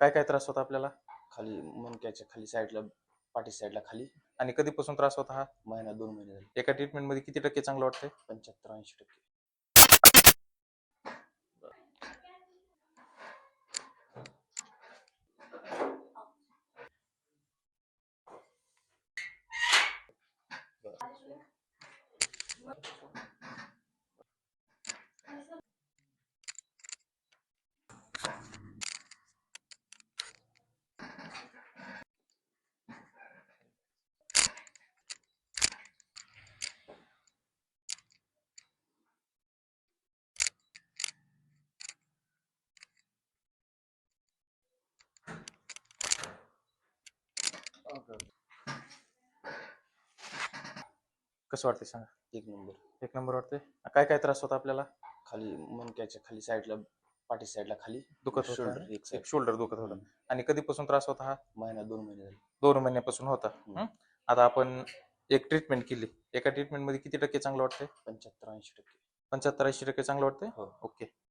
काय काय त्रास होता आपल्याला? खाली मणक्याच्या खाली साईडला पाठी साईडला खाली. आणि कधीपासून त्रास होता हा? महिना दोन महिने झाले. एका ट्रीटमेंटमध्ये किती टक्के चांगलं वाटतंय? पंच्याहत्तर ऐंशी टक्के. कसं वाटतंय सांगा? एक नंबर. एक नंबर वाटतंय? काय काय त्रास होता आपल्याला? खाली मणक्याच्या खाली साईडला पाठी साईडला खाली दुखत शोल्डर होतं एक साईड एक शोल्डर दुखत होतं. आणि कधीपासून त्रास होता हा? महिना दोन महिने झाले. दोन महिन्यापासून होता. हम्म. हं? आता आपण एक ट्रीटमेंट केली. एका ट्रीटमेंटमध्ये किती टक्के चांगलं वाटतंय? पंच्याहत्तर ऐंशी टक्के. पंच्याहत्तर ऐंशी टक्के चांगलं वाटतंय? हो. ओके.